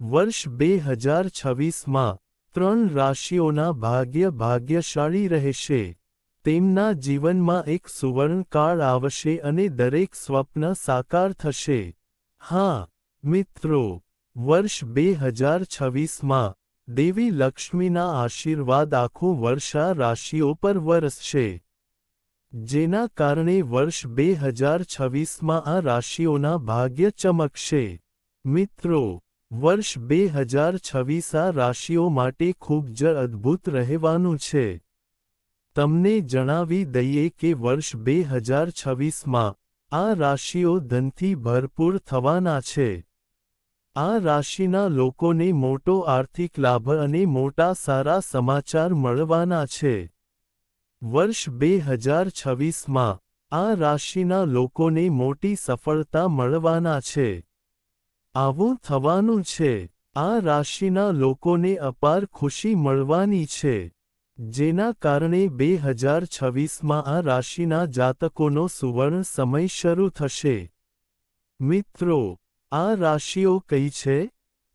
વર્ષ બે હજાર છવ્વીસમાં ત્રણ રાશિઓના ભાગ્ય ભાગ્યશાળી રહેશે. તેમના જીવનમાં એક સુવર્ણકાળ આવશે અને દરેક સ્વપ્ન સાકાર થશે. હા, મિત્રો, વર્ષ બે હજાર છવ્વીસમાં દેવી લક્ષ્મીના આશીર્વાદ આખું વર્ષ રાશિઓ પર વરસશે. જેના કારણે વર્ષ બે હજાર છવ્વીસમાં આ રાશિઓના ભાગ્ય ચમકશે. મિત્રો વર્ષ બે હજાર છવ્વીસ આ રાશિઓ માટે ખૂબ જ અદ્ભુત રહેવાનું છે. તમને જણાવી દઈએ કે વર્ષ બે હજાર છવ્વીસમાં આ રાશિઓ ધનથી ભરપૂર થવાના છે. આ રાશિના લોકોને મોટો આર્થિક લાભ અને મોટા સારા સમાચાર મળવાના છે. વર્ષ બે હજાર છવ્વીસમાં આ રાશિના લોકોને મોટી સફળતા મળવાના છે. આવું થવાનું છે. આ રાશિના લોકોને અપાર ખુશી મળવાની છે. જેના કારણે બે હજાર છવ્વીસમાં આ રાશિના જાતકોનો સુવર્ણ સમય શરૂ થશે. મિત્રો, આ રાશિઓ કઈ છે?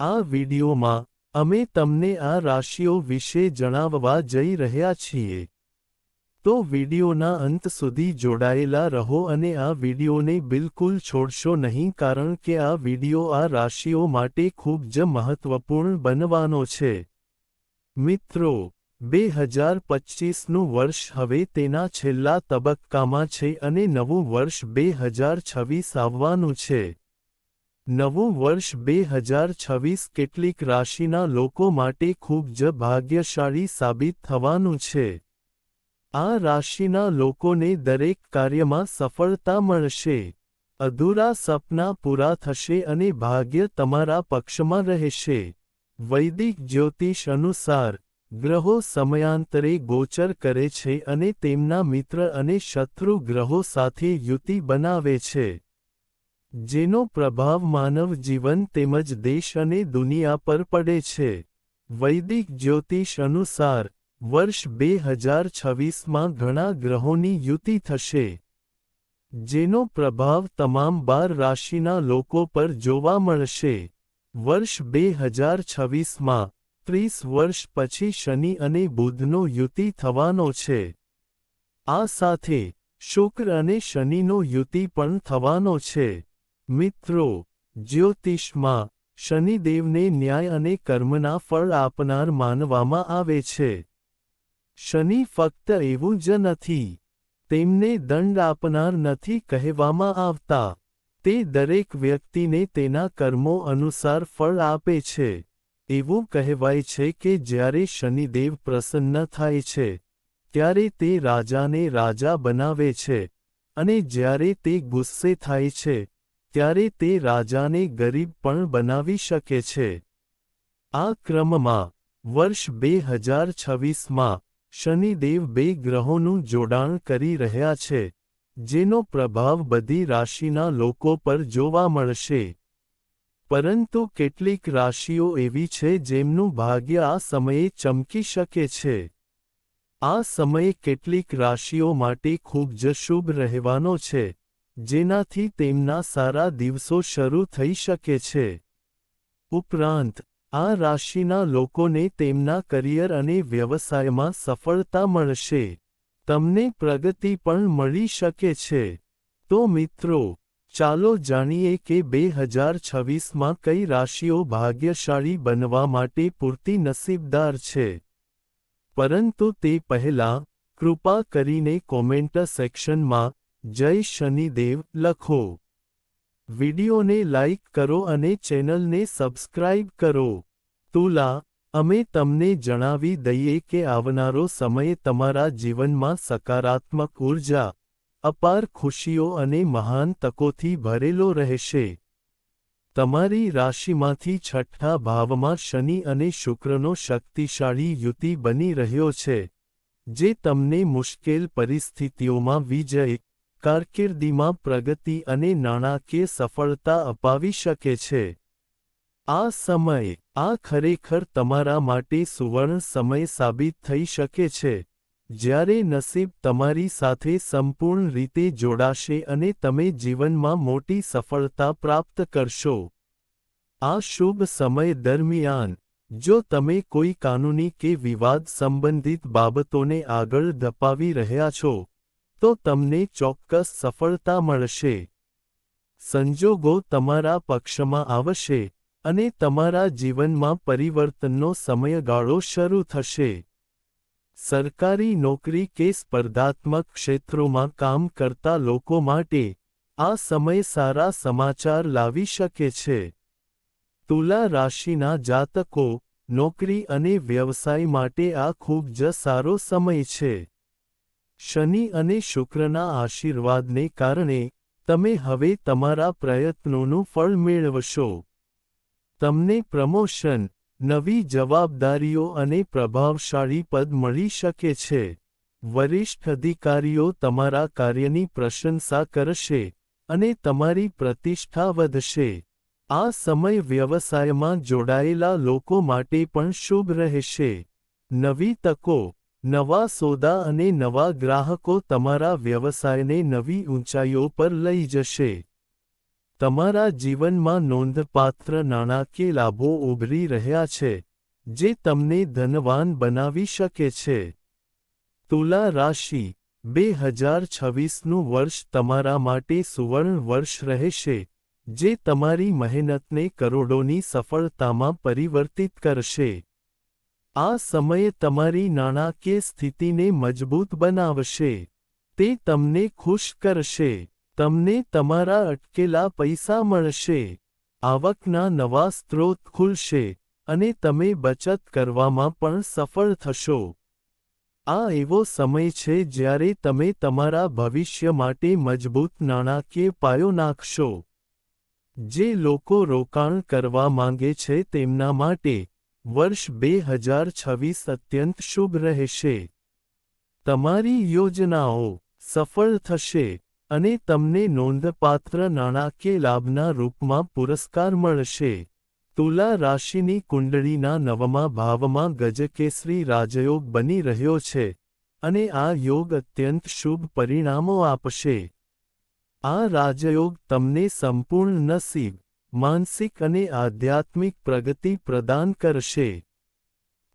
આ વિડીયોમાં અમે તમને આ રાશિઓ વિશે જણાવવા જઈ રહ્યા છીએ. તો વિડીયોના અંત સુધી જોડાયેલા રહો અને આ વિડીયોને બિલકુલ છોડશો નહીં કારણ કે આ વીડિયો આ રાશિઓ માટે ખૂબ જ મહત્વપૂર્ણ બનવાનો છે. મિત્રો, બે હજાર પચ્ચીસનું વર્ષ હવે તેના છેલ્લા તબક્કામાં છે અને નવું વર્ષ બે હજાર છવ્વીસ આવવાનું છે. નવું વર્ષ બે હજાર છવ્વીસ કેટલીક રાશિના લોકો માટે ખૂબ જ ભાગ્યશાળી સાબિત થવાનું છે. આ રાશિના લોકોને દરેક કાર્યમાં સફળતા મળશે. અધૂરા સપના પૂરા થશે અને ભાગ્ય તમારા પક્ષમાં રહેશે. વૈદિક જ્યોતિષ અનુસાર, ગ્રહો સમયાંતરે ગોચર કરે છે અને તેમના મિત્ર અને શત્રુ ગ્રહો સાથે યુતિ બનાવે છે. જેનો પ્રભાવ માનવ જીવન તેમજ દેશ અને દુનિયા પર પડે છે. વૈદિક જ્યોતિષ અનુસાર વર્ષ બે હજાર છવ્વીસમાં ઘણા ગ્રહોની યુતિ થશે, જેનો પ્રભાવ તમામ બાર રાશિના લોકો પર જોવા મળશે. વર્ષ બે હજાર છવ્વીસમાં ત્રીસ વર્ષ પછી શનિ અને બુધનો યુતિ થવાનો છે. આ સાથે શુક્ર અને શનિનો યુતિ પણ થવાનો છે. મિત્રો, જ્યોતિષમાં શનિદેવને ન્યાય અને કર્મના ફળ આપનાર માનવામાં આવે છે. શનિ ફક્ત એવું જ નથી. તેમને દંડ આપનાર નથી કહેવામાં આવતા. તે દરેક વ્યક્તિને તેના કર્મો અનુસાર ફળ આપે છે. એવું કહેવાય છે કે જ્યારે શનિદેવ પ્રસન્ન થાય છે, ત્યારે તે રાજાને રાજા બનાવે છે અને જ્યારે તે ગુસ્સે થાય છે, ત્યારે તે રાજાને ગરીબ પણ બનાવી શકે છે. આ ક્રમમાં, વર્ષ બે હજાર છવ્વીસમાં શનિદેવ બે ગ્રહોનું જોડાણ કરી રહ્યા છે, જેનો પ્રભાવ બધી રાશિના લોકો પર જોવા મળશે. પરંતુ કેટલીક રાશિઓ એવી છે જેમનું ભાગ્ય આ સમયે ચમકી શકે છે. આ સમયે કેટલીક રાશિઓ માટે ખૂબ જ શુભ રહેવાનો છે, જેનાથી તેમના સારા દિવસો શરૂ થઈ શકે છે. ઉપરાંત આ રાશિના લોકોને તેમના કરિયર અને વ્યવસાયમાં સફળતા મળશે. તમને પ્રગતિ પણ મળી શકે છે. તો મિત્રો, ચાલો જાણીએ કે બે હજાર છવ્વીસમાં કઈ રાશિઓ ભાગ્યશાળી બનવા માટે પૂરતી નસીબદાર છે. પરંતુ તે પહેલાં, કૃપા કરીને કોમેન્ટ સેક્શનમાં જય શનિદેવ લખો. વિડિયોને લાઇક કરો અને ચેનલને સબસ્ક્રાઇબ કરો. તુલા, અમે તમને જણાવી દઈએ કે આવનારો સમય તમારા જીવનમાં સકારાત્મક ઊર્જા, અપાર ખુશીઓ અને મહાન તકોથી ભરેલો રહેશે. તમારી રાશિમાંથી છઠ્ઠા ભાવમાં શનિ અને શુક્રનો શક્તિશાળી યુતિ બની રહ્યો છે, જે તમને મુશ્કેલ પરિસ્થિતિઓમાં વિજય કારકિર્દીમાં પ્રગતિ અને નાણાકીય સફળતા અપાવી શકે છે. આ સમય, આ ખરેખર તમારા માટે સુવર્ણ સમય સાબિત થઈ શકે છે, જ્યારે નસીબ તમારી સાથે સંપૂર્ણ રીતે જોડાશે અને તમે જીવનમાં મોટી સફળતા પ્રાપ્ત કરશો. આ શુભ સમય દરમિયાન, જો તમે કોઈ કાનૂની કે વિવાદ સંબંધિત બાબતોને આગળ ધપાવી રહ્યા છો તો તમને ચોક્કસ સફળતા મળશે. સંજોગો તમારા પક્ષમાં આવશે અને તમારા જીવનમાં પરિવર્તનનો સમયગાળો શરૂ થશે. સરકારી નોકરી કે સ્પર્ધાત્મક ક્ષેત્રોમાં કામ કરતા લોકો માટે આ સમય સારા સમાચાર લાવી શકે છે. તુલા રાશિના જાતકો નોકરી અને વ્યવસાય માટે આ ખૂબ જ સારો સમય છે. શનિ અને શુક્રના આશીર્વાદને કારણે તમે હવે તમારા પ્રયત્નોનું ફળ મેળવશો. તમને પ્રમોશન, નવી જવાબદારીઓ અને પ્રભાવશાળી પદ મળી શકે છે. વરિષ્ઠ અધિકારીઓ તમારા કાર્યની પ્રશંસા કરશે અને તમારી પ્રતિષ્ઠા વધશે. આ સમય વ્યવસાયમાં જોડાયેલા લોકો માટે પણ શુભ રહેશે. નવી તકો નવા સોદા અને નવા ગ્રાહકો તમારા વ્યવસાયને નવી ઊંચાઈઓ પર લઈ જશે. તમારા જીવનમાં નોંધપાત્ર નાણાકીય લાભો ઉભરી રહ્યા છે, જે તમને ધનવાન બનાવી શકે છે. તુલા રાશિ, બે હજાર છવ્વીસનું વર્ષ તમારા માટે સુવર્ણ વર્ષ રહેશે, જે તમારી મહેનતને કરોડોની સફળતામાં પરિવર્તિત કરશે. આ સમયે તમારી નાણાકીય સ્થિતિને મજબૂત બનાવશે. તે તમને ખુશ કરશે. તમને તમારા અટકેલા પૈસા મળશે. આવકના નવા સ્ત્રોત ખુલશે અને તમે બચત કરવામાં પણ સફળ થશો. આ એવો સમય છે જ્યારે તમે તમારા ભવિષ્ય માટે મજબૂત નાણાકીય પાયો નાખશો. જે લોકો રોકાણ કરવા માંગે છે તેમના માટે વર્ષ બે હજાર છવ્વીસ અત્યંત શુભ રહેશે. તમારી યોજનાઓ સફળ થશે અને તમને નોંધપાત્ર નાણાકીય લાભના રૂપમાં પુરસ્કાર મળશે. તુલા રાશિની કુંડળીના નવમા ભાવમાં ગજકેસરી રાજયોગ બની રહ્યો છે અને આ યોગ અત્યંત શુભ પરિણામો આપશે. આ રાજયોગ તમને સંપૂર્ણ નસીબ માનસિક અને આધ્યાત્મિક પ્રગતિ પ્રદાન કરશે.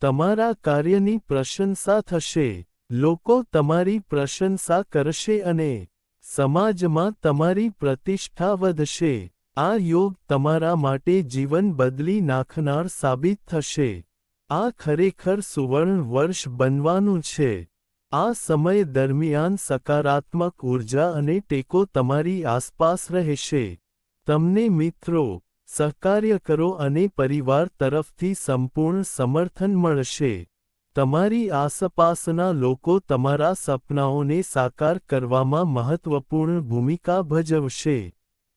તમારા કાર્યની પ્રશંસા થશે. લોકો તમારી પ્રશંસા કરશે અને સમાજમાં તમારી પ્રતિષ્ઠા વધશે. આ યોગ તમારા માટે જીવન બદલી નાખનાર સાબિત થશે. આ ખરેખર સુવર્ણ વર્ષ બનવાનું છે. આ સમય દરમિયાન સકારાત્મક ઊર્જા અને ટેકો તમારી આસપાસ રહેશે. તમને મિત્રો સહકાર્યકરો અને પરિવાર તરફથી સંપૂર્ણ સમર્થન મળશે. તમારી આસપાસના લોકો તમારા સપનાઓને સાકાર કરવામાં મહત્વપૂર્ણ ભૂમિકા ભજવશે.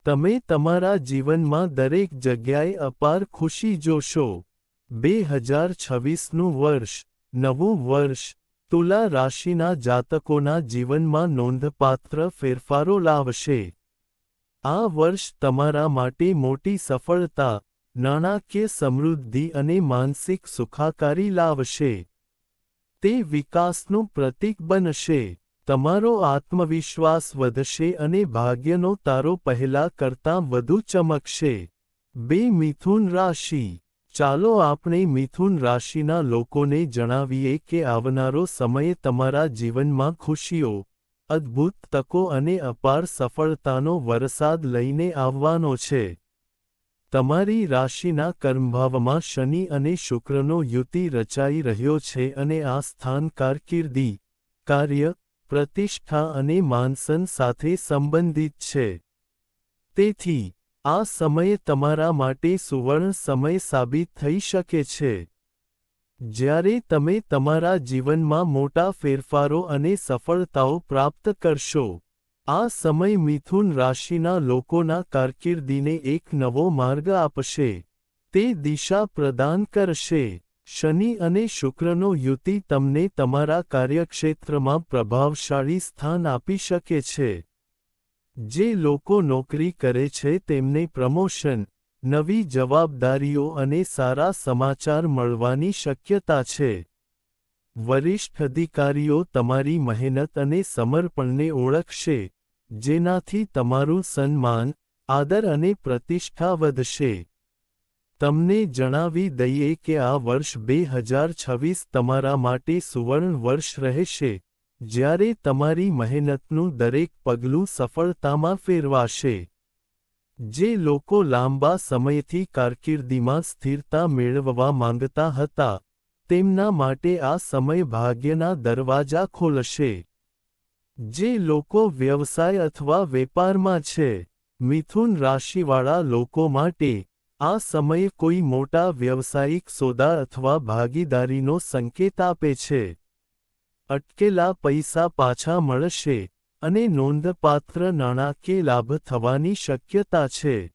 તમે તમારા જીવનમાં દરેક જગ્યાએ અપાર ખુશી જોશો. બે હજાર છવ્વીસનું વર્ષ, નવું વર્ષ, તુલા રાશિના જાતકોના જીવનમાં નોંધપાત્ર ફેરફારો લાવશે. આ વર્ષ તમારા માટે મોટી સફળતા, નાણાકીય સમૃદ્ધિ અને માનસિક સુખાકારી લાવશે. તે વિકાસનું પ્રતીક બનશે. તમારો આત્મવિશ્વાસ વધશે અને ભાગ્યનો તારો પહેલા કરતાં વધુ ચમકશે. બે મિથુન રાશિ. ચાલો આપણે મિથુન રાશિના લોકોને જણાવીએ કે આવનારો સમય તમારા જીવનમાં ખુશીઓ અદ્ભુત તકો અને અપાર સફળતાનો વરસાદ લઈને આવવાનો છે. તમારી રાશિના કર્મભાવમાં શનિ અને શુક્રનો યુતિ રચાઈ રહ્યો છે અને આ સ્થાન કારકિર્દી, કાર્ય, પ્રતિષ્ઠા અને માનસન સાથે સંબંધિત છે. તેથી, આ સમય તમારા માટે સુવર્ણ સમય સાબિત થઈ શકે છે. જ્યારે તમે તમારા જીવનમાં મોટા ફેરફારો અને સફળતાઓ પ્રાપ્ત કરશો, આ સમય મિથુન રાશિના લોકોના કારકિર્દીને એક નવો માર્ગ આપશે. તે દિશા પ્રદાન કરશે. શનિ અને શુક્રનો યુતિ તમને તમારા કાર્યક્ષેત્રમાં પ્રભાવશાળી સ્થાન આપી શકે છે. જે લોકો નોકરી કરે છે તેમને પ્રમોશન નવી જવાબદારીઓ અને સારા સમાચાર મળવાની શક્યતા છે. વરિષ્ઠ અધિકારીઓ તમારી મહેનત અને સમર્પણને ઓળખશે, જેનાથી તમારું સન્માન, આદર અને પ્રતિષ્ઠા વધશે. તમને જણાવી દઈએ કે આ વર્ષ બે હજાર છવ્વીસ તમારા માટે સુવર્ણ વર્ષ રહેશે, જ્યારે તમારી મહેનતનું દરેક પગલું સફળતામાં ફેરવાશે. જે લોકો લાંબા સમયથી કારકિર્દીમાં સ્થિરતા મેળવવા માંગતા હતા, તેમના માટે આ સમય ભાગ્યના દરવાજા ખોલશે. જે લોકો વ્યવસાય અથવા વેપારમાં છે, મિથુન રાશિવાળા લોકો માટે, આ સમય કોઈ મોટા વ્યવસાયિક સોદા અથવા ભાગીદારીનો સંકેત આપે છે. અટકેલા પૈસા પાછા મળશે. અને નોંધપાત્ર નાણાકીય લાભ થવાની શક્યતા છે.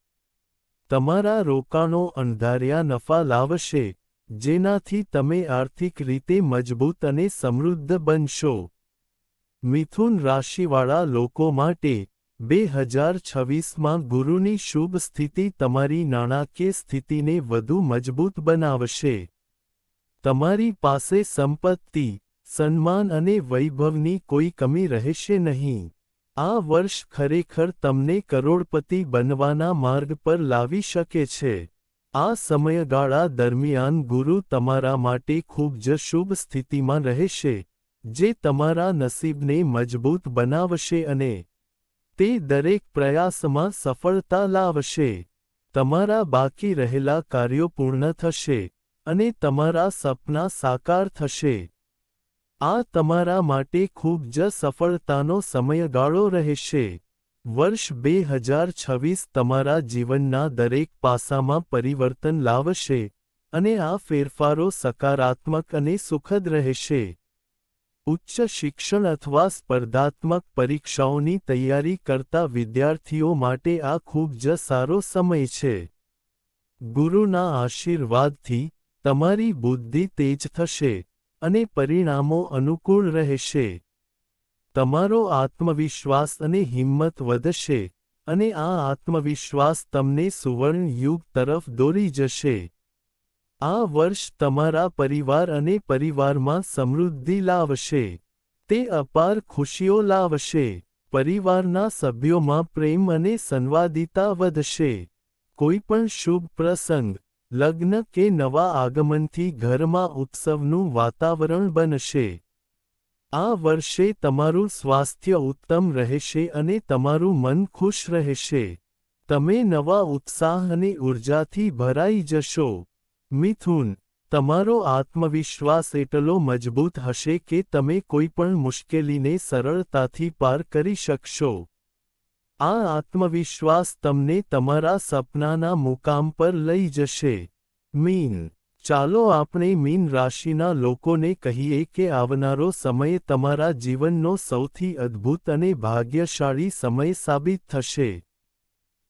તમારા રોકાણો અંધાર્યા નફા લાવશે, જેનાથી તમે આર્થિક રીતે મજબૂત અને સમૃદ્ધ બનશો. મિથુન રાશિવાળા લોકો માટે, બે હજાર છવ્વીસમાં ગુરુની શુભ સ્થિતિ તમારી નાણાકીય સ્થિતિને વધુ મજબૂત બનાવશે. તમારી પાસે સંપત્તિ સન્માન અને વૈભવની કોઈ કમી રહેશે નહીં. આ વર્ષ ખરેખર તમને કરોડપતિ બનવાના માર્ગ પર લાવી શકે છે. આ સમયગાળા દરમિયાન ગુરુ તમારા માટે ખૂબ જ શુભ સ્થિતિમાં રહેશે, જે તમારા નસીબને મજબૂત બનાવશે અને તે દરેક પ્રયાસમાં સફળતા લાવશે. તમારા બાકી રહેલા કાર્યો પૂર્ણ થશે અને તમારા સપના સાકાર થશે. આ તમારા માટે ખૂબ જ સફળતાનો સમયગાળો રહેશે. વર્ષ બે હજાર છવ્વીસ તમારા જીવનના દરેક પાસામાં પરિવર્તન લાવશે અને આ ફેરફારો સકારાત્મક અને સુખદ રહેશે. ઉચ્ચ શિક્ષણ અથવા સ્પર્ધાત્મક પરીક્ષાઓની તૈયારી કરતા વિદ્યાર્થીઓ માટે આ ખૂબ જ સારો સમય છે. ગુરુના આશીર્વાદથી તમારી બુદ્ધિ તેજ થશે. અને પરિણામો અનુકૂળ રહેશે. તમારો આત્મવિશ્વાસ અને હિંમત વધશે અને આ આત્મવિશ્વાસ તમને સુવર્ણ યુગ તરફ દોરી જશે. આ વર્ષ તમારા પરિવાર અને પરિવારમાં સમૃદ્ધિ લાવશે. તે અપાર ખુશીઓ લાવશે. પરિવારના સભ્યોમાં પ્રેમ અને સંવાદિતા વધશે. કોઈપણ શુભ પ્રસંગ લગ્ન કે નવા આગમનથી ઘરમાં ઉત્સવનું વાતાવરણ બનશે. આ વર્ષે તમારું સ્વાસ્થ્ય ઉત્તમ રહેશે અને તમારું મન ખુશ રહેશે. તમે નવા ઉત્સાહ અને ઉર્જાથી ભરાઈ જશો. મિથુન, તમારો આત્મવિશ્વાસ એટલો મજબૂત હશે કે તમે કોઈપણ મુશ્કેલીને સરળતાથી પાર કરી શકશો. આ આત્મવિશ્વાસ તમને તમારા સપનાના મુકામ પર લઈ જશે. મીન, ચાલો આપણે મીન રાશિના લોકોને કહીએ કે આવનારો સમય તમારા જીવનનો સૌથી અદ્ભુત અને ભાગ્યશાળી સમય સાબિત થશે.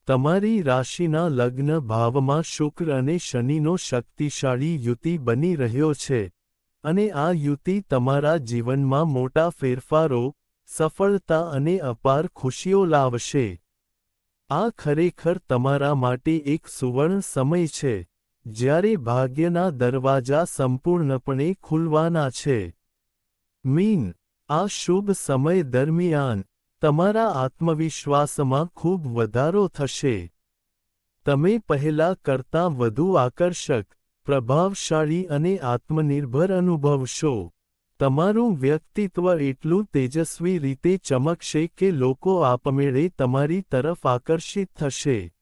તમારી રાશિના લગ્ન ભાવમાં શુક્ર અને શનિનો શક્તિશાળી યુતિ બની રહ્યો છે. અને આ યુતિ તમારા જીવનમાં મોટા ફેરફારો સફળતા અને અપાર ખુશીઓ લાવશે. આ ખરેખર તમારા માટે એક સુવર્ણ સમય છે, જ્યારે ભાગ્યના દરવાજા સંપૂર્ણપણે ખુલવાના છે. મીન, આ શુભ સમય દરમિયાન તમારા આત્મવિશ્વાસમાં ખૂબ વધારો થશે. તમે પહેલા કરતાં વધુ આકર્ષક, પ્રભાવશાળી અને આત્મનિર્ભર અનુભવશો. તમારું વ્યક્તિત્વ એટલું તેજસ્વી રીતે ચમકશે કે લોકો આપમેળે તમારી તરફ આકર્ષિત થશે.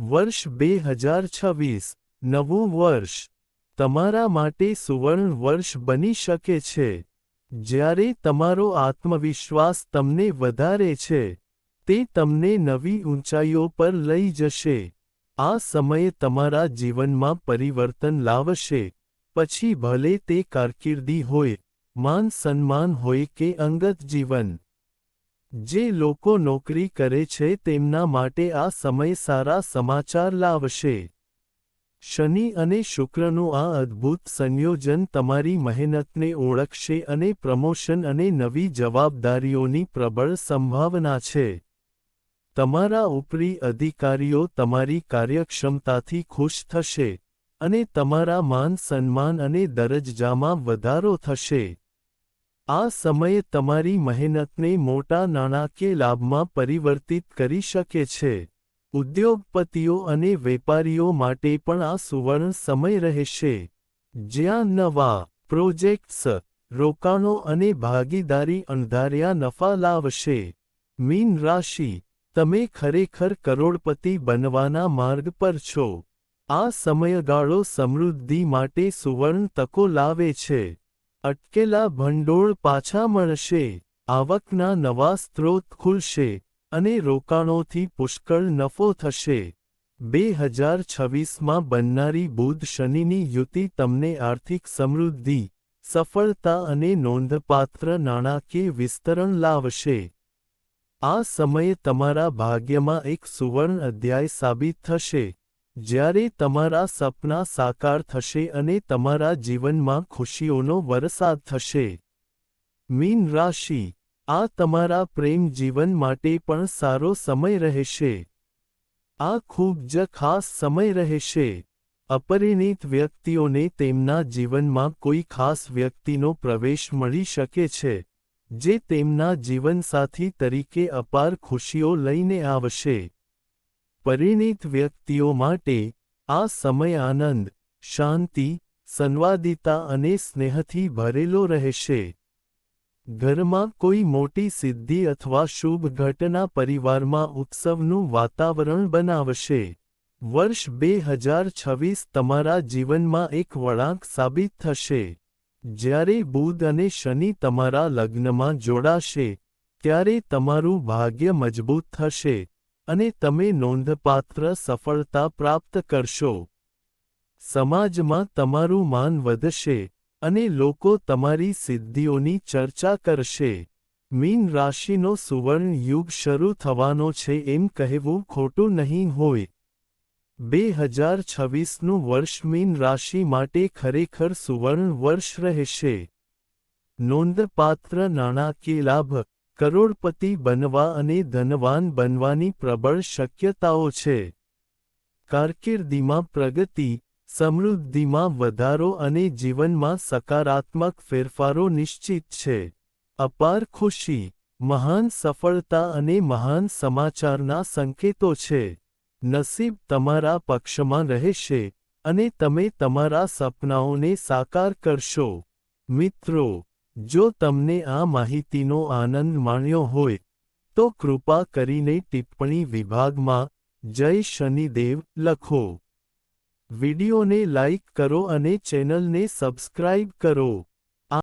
વર્ષ બે હજાર છવ્વીસ, નવું વર્ષ. તમારા માટે સુવર્ણ વર્ષ બની શકે છે. જ્યારે તમારો આત્મવિશ્વાસ તમને વધારે છે, તે તમને નવી ઊંચાઈઓ પર લઈ જશે. આ સમયે તમારા જીવનમાં પરિવર્તન લાવશે. પછી ભલે તે કારકિર્દી હોય માન સન્માન હોય કે અંગત જીવન. જે લોકો નોકરી કરે છે તેમના માટે આ સમય સારા સમાચાર લાવશે. શનિ અને શુક્રનું આ અદ્ભુત સંયોજન તમારી મહેનતને ઓળખશે અને પ્રમોશન અને નવી જવાબદારીઓની પ્રબળ સંભાવના છે. તમારા ઉપરી અધિકારીઓ તમારી કાર્યક્ષમતાથી ખુશ થશે અને તમારા માન સન્માન અને દરજ્જામાં વધારો થશે. આ સમયે તમારી મહેનતને મોટા નાણાકીય લાભમાં પરિવર્તિત કરી શકે છે. ઉદ્યોગપતિઓ અને વેપારીઓ માટે પણ આ સુવર્ણ સમય રહેશે. જ્યાં નવા પ્રોજેક્ટ્સ, રોકાણો અને ભાગીદારી અણધાર્યા નફા લાવશે. મીન રાશિ, તમે ખરેખર કરોડપતિ બનવાના માર્ગ પર છો. આ સમયગાળો સમૃદ્ધિ માટે સુવર્ણ તકો લાવે છે. અટકેલા ભંડોળ પાછા મળશે, આવકના નવા સ્ત્રોત ખુલશે અને રોકાણોથી પુષ્કળ નફો થશે. બે હજાર છવ્વીસમાં બનનારી બુધ શનિની યુતિ તમને આર્થિક સમૃદ્ધિ, સફળતા અને નોંધપાત્ર નાણાકીય વિસ્તરણ લાવશે. આ સમયે તમારા ભાગ્યમાં એક સુવર્ણ અધ્યાય સાબિત થશે. જ્યારે તમારા સપના સાકાર થશે અને તમારા જીવનમાં ખુશીઓનો વરસાદ થશે. મીન રાશિ, આ તમારા પ્રેમ જીવન માટે પણ સારો સમય રહેશે. આ ખૂબ જ ખાસ સમય રહેશે. અપરિણિત વ્યક્તિઓને તેમના જીવનમાં કોઈ ખાસ વ્યક્તિનો પ્રવેશ મળી શકે છે, જે તેમના જીવનસાથી તરીકે અપાર ખુશીઓ લઈને આવશે. પરિણિત વ્યક્તિઓ માટે આ સમય આનંદ, શાંતિ, સંવાદિતા અને સ્નેહથી ભરેલો રહેશે. ઘરમાં કોઈ મોટી સિદ્ધિ અથવા શુભ ઘટના પરિવારમાં ઉત્સવનું વાતાવરણ બનાવશે. વર્ષ બે હજાર છવ્વીસ તમારા જીવનમાં એક વળાંક સાબિત થશે. જ્યારે બુધ અને શનિ તમારા લગ્નમાં જોડાશે, ત્યારે તમારું ભાગ્ય મજબૂત થશે. અને તમે નોંધપાત્ર સફળતા પ્રાપ્ત કરશો. સમાજમાં તમારું માન વધશે અને લોકો તમારી સિદ્ધિઓની ચર્ચા કરશે. મીન રાશિનો સુવર્ણ યુગ શરૂ થવાનો છે એમ કહેવું ખોટું નહીં હોય. બે હજાર છવ્વીસનું વર્ષ મીન રાશિ માટે ખરેખર સુવર્ણ વર્ષ રહેશે. નોંધપાત્ર નાણાકીય લાભ કરોડપતિ બનવા અને ધનવાન બનવાની પ્રબળ શક્યતાઓ છે. કારકિર્દીમાં પ્રગતિ, સમૃદ્ધિમાં વધારો અને જીવનમાં સકારાત્મક ફેરફારો નિશ્ચિત છે. અપાર ખુશી, મહાન સફળતા અને મહાન સમાચારના સંકેતો છે. નસીબ તમારા પક્ષમાં રહેશે અને તમે તમારા સપનાઓને સાકાર કરશો. મિત્રો જો તમને આ માહિતીનો આનંદ માણ્યો હોય, તો કૃપા કરીને ટિપ્પણી વિભાગમાં જય શનિદેવ લખો. વિડિયોને લાઇક કરો અને ચેનલને સબસ્ક્રાઇબ કરો.